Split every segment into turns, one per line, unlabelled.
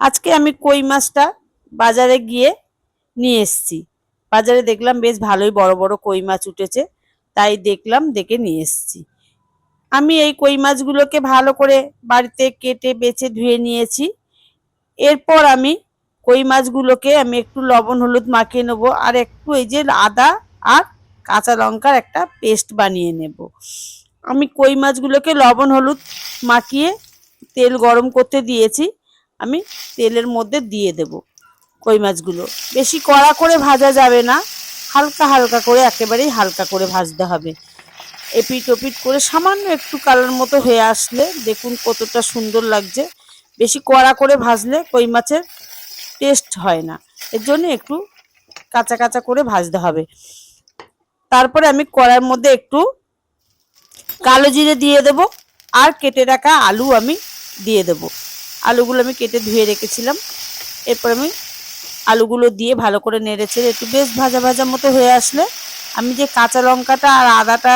আজকে আমি কই মাছটা বাজারে গিয়ে নিয়ে এসেছি। বাজারে দেখলাম বেশ ভালোই বড় বড় কই মাছ উঠেছে, তাই দেখলাম দেখে নিয়ে এসেছি। আমি এই কই মাছগুলোকে ভালো করে বাড়িতে কেটে বেছে ধুয়ে নিয়েছি। এরপর আমি কই মাছগুলোকে আমি একটু লবণ, হলুদ মাখিয়ে নেব আর একটু এই যে আদা আর কাঁচা লঙ্কার একটা পেস্ট বানিয়ে নেব। আমি কই মাছগুলোকে লবণ, হলুদ মাখিয়ে তেল গরম করতে দিয়েছি। আমি তেলের মধ্যে দিয়ে দেব কই মাছগুলো। বেশি কড়া করে ভাজা যাবে না, হালকা হালকা করে একেবারেই হালকা করে ভাজতে হবে। এপিট ওপিট করে সামান্য একটু কালার মতো হয়ে আসলে দেখুন কতটা সুন্দর লাগছে। বেশি কড়া করে ভাজলে কই মাছের টেস্ট হয় না, এর জন্য একটু কাঁচা কাঁচা করে ভাজতে হবে। তারপরে আমি কড়ার মধ্যে একটু কালো জিরে দিয়ে দেব আর কেটে রাখা আলু আমি দিয়ে দেব। আলুগুলো আমি কেটে ধুয়ে রেখেছিলাম। এরপর আমি আলুগুলো দিয়ে ভালো করে নেড়ে ছেড়ে একটু বেশ ভাজা ভাজা মতো হয়ে আসলে আমি যে কাঁচা লঙ্কাটা আর আদাটা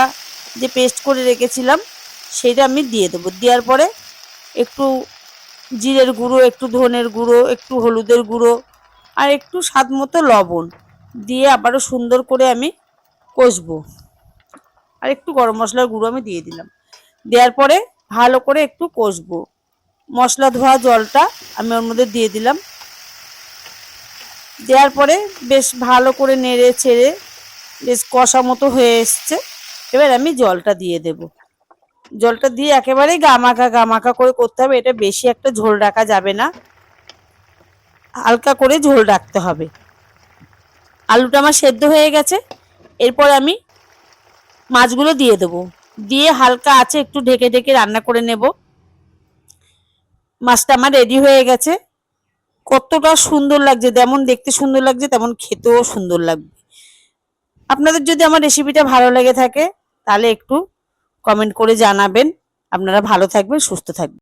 যে পেস্ট করে রেখেছিলাম, সেটা আমি দিয়ে দেবো। দেওয়ার পরে একটু জিরের গুঁড়ো, একটু ধনের গুঁড়ো, একটু হলুদের গুঁড়ো আর একটু স্বাদ মতো লবণ দিয়ে আবারও সুন্দর করে আমি কষবো। আর একটু গরম মশলার গুঁড়ো আমি দিয়ে দিলাম। দেওয়ার পরে ভালো করে একটু কষবো। মশলা ধোয়া জলটা আমি ওর মধ্যে দিয়ে দিলাম। দেওয়ার পরে বেশ ভালো করে নেড়ে ছেড়ে বেশ কষা মতো হয়ে এসছে। এবার আমি জলটা দিয়ে দেব। জলটা দিয়ে একেবারেই গামাকা গামাকা করে করতে হবে। এটা বেশি একটা ঝোল রাখা যাবে না। হালকা করে ঝোল রাখতে হবে। আলুটা আমার সেদ্ধ হয়ে গেছে। এরপর আমি মাছগুলো দিয়ে দেবো। দিয়ে হালকা আছে একটু ঢেকে ঢেকে রান্না করে নেব। মাছটা আমার রেডি হয়ে গেছে। কতটা সুন্দর লাগছে, যেমন দেখতে সুন্দর লাগছে, তেমন খেতেও সুন্দর লাগবে। আপনাদের যদি আমার রেসিপিটা ভালো লেগে থাকে, তাহলে একটু কমেন্ট করে জানাবেন। আপনারা ভালো থাকবেন, সুস্থ থাকবেন।